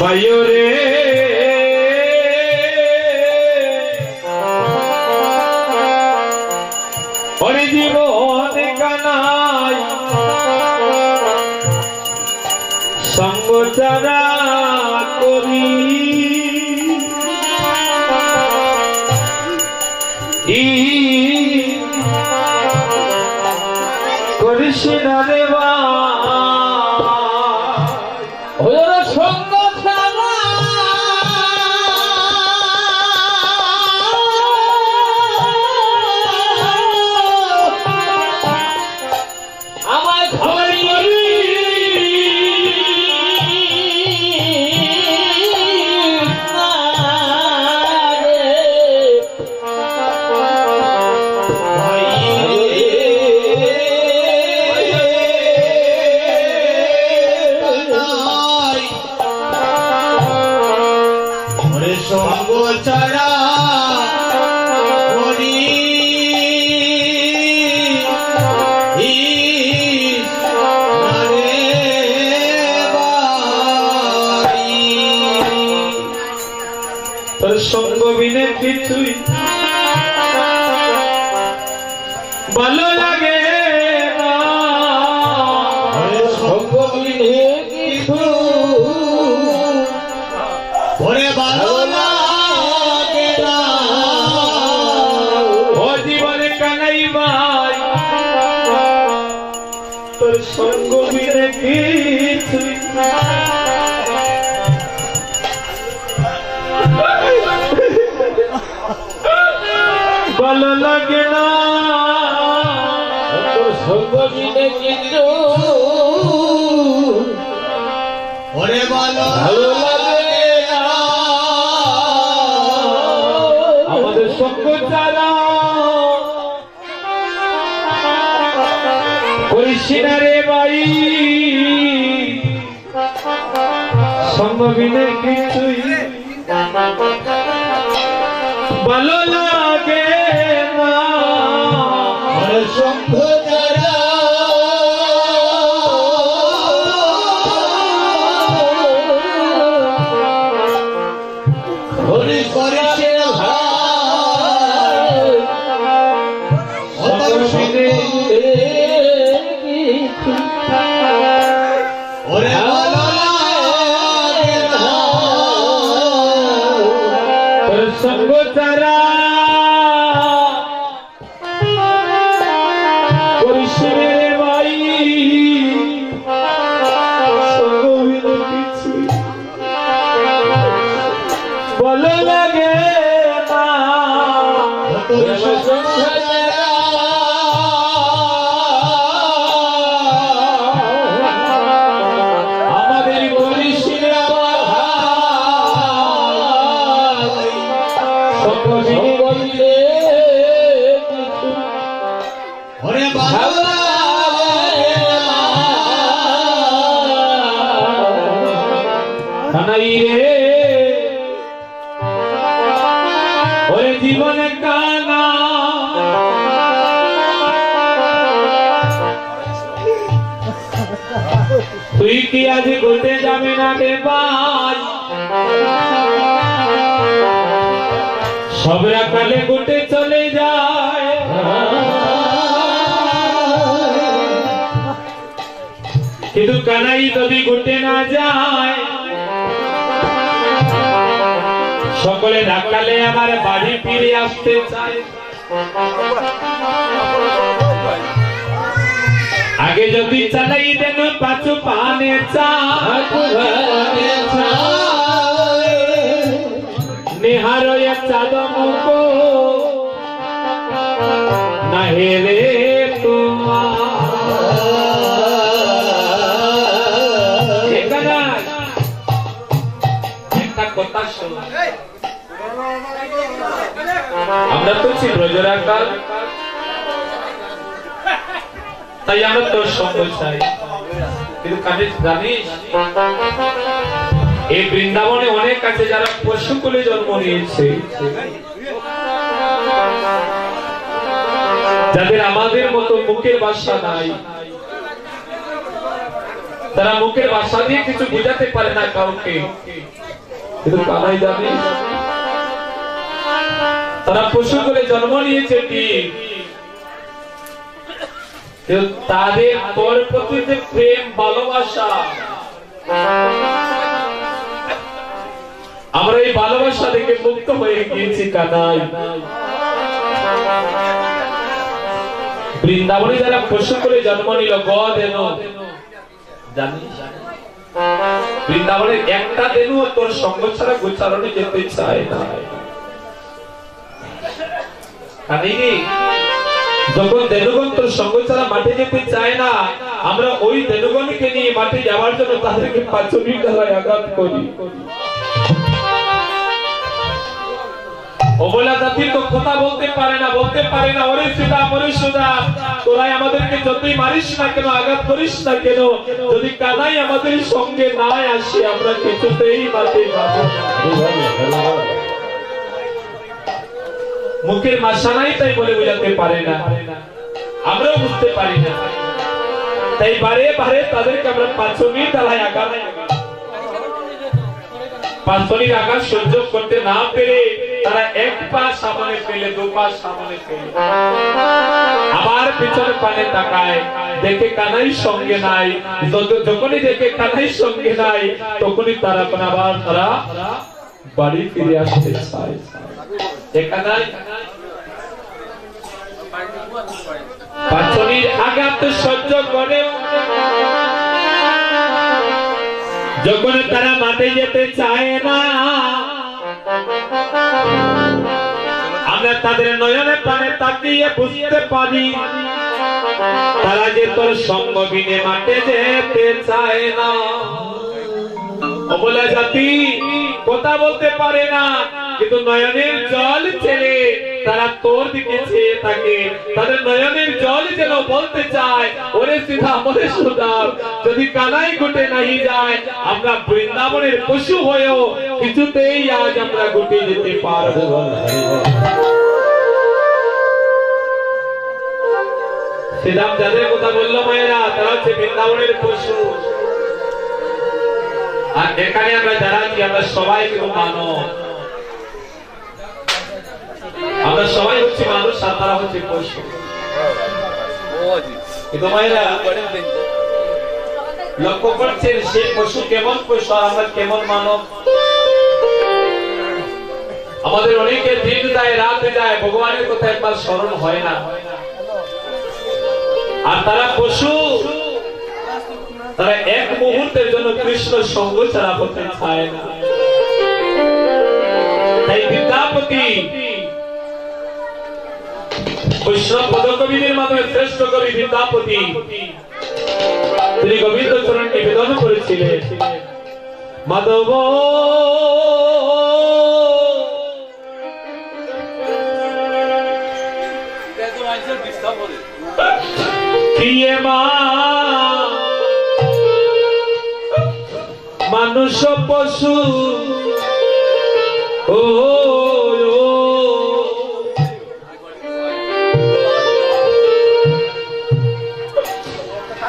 বায়ুরে জীবন কানাই। সঙ্গ চারা করি। ই করিস ওরে ভালো লাগে না ও জীবনে কানাই ভাই তোর সঙ্গ বিনে কিছুই ভালো লাগে না সঙ্গ বিনে কিন্তু বিনে কিছুই ভালো লাগে না ওরে জীবনে কানা তুই কি আজ ঘুরতে যাবে না রে ভাই? সব রাখালে গুটে চলে যায়। কিন্তু কানাই যদি গুটে না যায়, সকলে ডাকালে আমার বাড়ি ফিরে আসতে চায়। আগে যদি চালাই দেন পাঁচু পানে চা নিহার চাঁদ মুখ না হেরে তোমার এখানে একটা কথা শোনো আমরা তো ছি ব্রজরাকাল তাই আমরা তোর সঙ্গ চাই কিন্তু কাজে জানিস এই বৃন্দাবনে অনেক আছে যারা পশু কুলে জন্ম নিয়েছে। যাদের আমাদের মতো মুখের বাসা নাই। তারা মুখের ভাষা দিয়ে কিছু বোঝাতে পারে না কাউকে। কিন্তু কানাই জানে। তারা পশু করে জন্ম নিয়েছে কিন্তু তাদের তোর প্রতি প্রেম, ভালোবাসা। আমরা এই ভালোবাসা থেকে মুক্ত হয়ে গিয়েছি কানাই বৃন্দাবনে যারা পশু করে জন্ম নিল গদ বৃন্দাবনের একটা দেনু তোর সঙ্গ ছাড়া গোচারণে যেতে চায় না। যখন দেনুগণ তোর সঙ্গ ছাড়া মাঠে যেতে চায় না, আমরা ওই দেনুগণকে নিয়ে মাঠে যাওয়ার জন্য তাদেরকে পাঁচমি দ্বারায় আঘাত করি। অবলা জাতি তো কথা বলতে পারে না, বলতে পারে না। ওরে সুদা সুদা তোরাই আমাদেরকে যতই মারিস না কেন, আঘাত করিস না কেন, যদি কানাই আমাদের সঙ্গে না আমরা কিছুতেই মুখের মাসা নাই তাই বলে বোঝাতে পারে না। আমরাও বুঝতে পারি না। তাই বারে বারে তাদেরকে আমরা পাঁচমি তালায় আঘাত পাঁচমির আঘাত সহ্য করতে না পেরে তারা এক পা সামনে পেলে, দু পা সামনে পেলে। আবার পিছনে পানে তাকায়, দেখে কানাই সঙ্গে নাই। যখনই দেখে কানাই সঙ্গে নাই, তখনই তারা আবার তারা বাড়ি ফিরে আসতে চায়। যখন তারা মাঠে যেতে চায় না আমরা তাদের নয়নে প্রাণে তাকিয়ে বুঝতে পারি। তারা যে তোর সঙ্গ বিনে মাঠে যেতে চায় না। অবলা জাতি কথা বলতে পারে না, কিন্তু নয়নের জল ছেড়ে তারা তোর দিকে চেয়ে থাকে। তাদের নয়নের জল যেন বলতে চায়, ওরে সিধা মরে সুদাম, যদি কানাই গুটে নাই যায়, আমরা বৃন্দাবনের পশু হয়েও কিছুতেই আজ আমরা গুটে যেতে পারব। শ্রীরাম যাদের কথা বলল মায়েরা, তারা হচ্ছে বৃন্দাবনের পশু। আর এখানে আমরা যারা আছি, আমরা সবাই কিন্তু মানব। সবাই হচ্ছে মানুষ, আর তারা হচ্ছে লক্ষ্য করছেন সে পশু কেমন পশু আমরা কেমন মানব? আমাদের অনেকে দিন যায় রাত যায় ভগবানের কথা একবার স্মরণ হয় না। আর তারা পশু, তারা এক মুহূর্তের জন্য কৃষ্ণ সঙ্গ ছাড়া হতে চায় না। তাই বিদ্যাপতি বৈষ্ণব পদকবিদের মাধ্যমে শ্রেষ্ঠ কবি বিদ্যাপতি তিনি গোবিন্দ চরণ নিবেদন করেছিলেন মাধব মানুষ পশু, ও।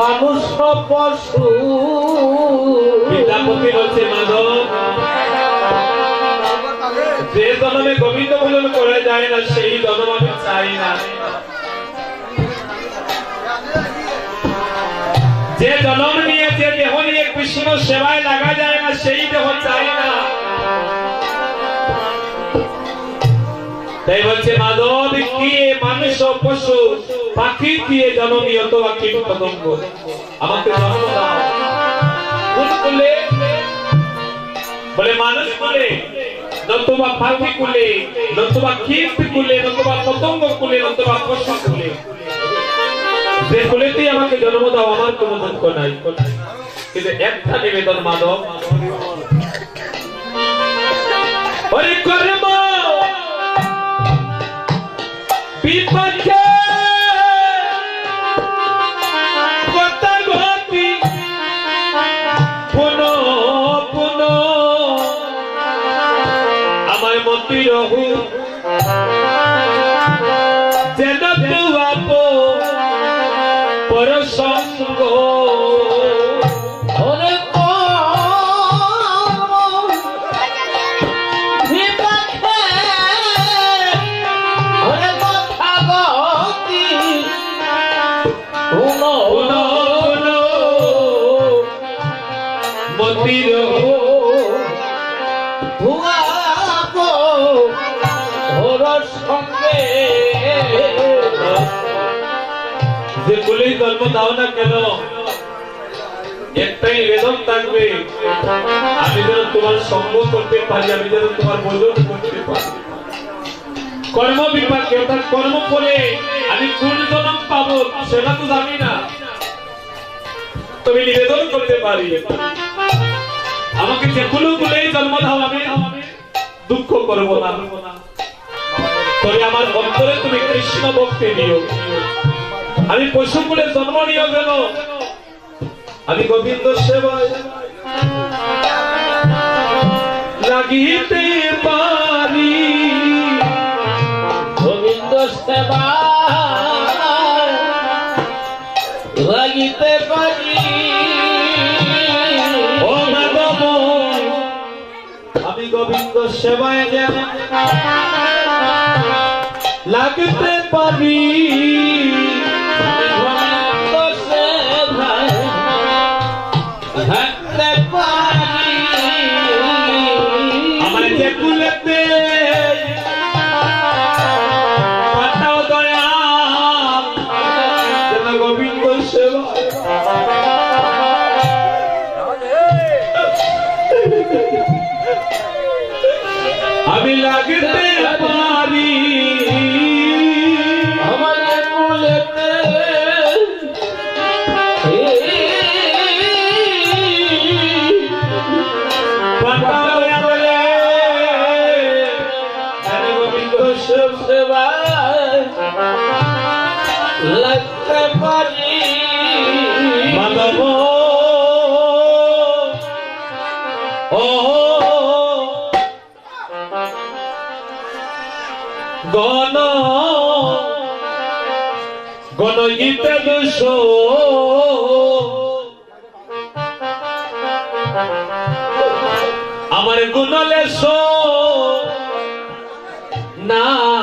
মানুষ পশু। বিদ্যাপতি যে জন্মে গোবিন্দ ভজন করা যায় না, সেই জন্ম আমি চাই না। যে জন্ম নিয়ে যে দেহ নিয়ে কৃষ্ণ সেবায় লাগা যায় না, সেই দেহ চাই না। তাই বলছে মাধব কি মানুষ পশু পাখি দিয়ে জননী অথবা কীট পতঙ্গ। আমাকে জন্ম দাও। কুলে বলে, মানুষ কুলে নতুবা পাখি কুলে, নতুবা কীট কুলে, নতুবা পতঙ্গ কুলে, নতুবা পশু কুলে। যে কুলেতেই আমাকে জন্ম দাও, আমার কোনো দুঃখ নাই। কিন্তু একটা নিবেদন মাধব ওরে বিপক্ষে পুন পুন। আমার মন্ত্রী রহু যে কুলেই জন্ম দাও না কেন? একটাই বেদন থাকবে। আমি যেন তোমার সঙ্গ করতে পারি, আমি যেন তোমার বোঝন করতে পারি। কর্ম বিপাকে, অর্থাৎ কর্ম করে আমি কোন জন্ম পাবো, সেটা তো জানি না। তবে নিবেদন করতে পারি। আমাকে যে কুলু কুলেই জন্ম দাও, আমি দুঃখ করব না। তবে আমার অন্তরে তুমি কৃষ্ণ ভক্তি দিও। আমি পশু কুলে জন্ম নিয়ে গেল। আমি গোবিন্দ সেবায় লাগিতে পারি। গোবিন্দ সেবা লাগিতে পারি। ও মাধব আমি গোবিন্দ সেবায় যেন লাগতে পারি। আমি গণ গণ গীতে দুষ আমার গুণলে সো না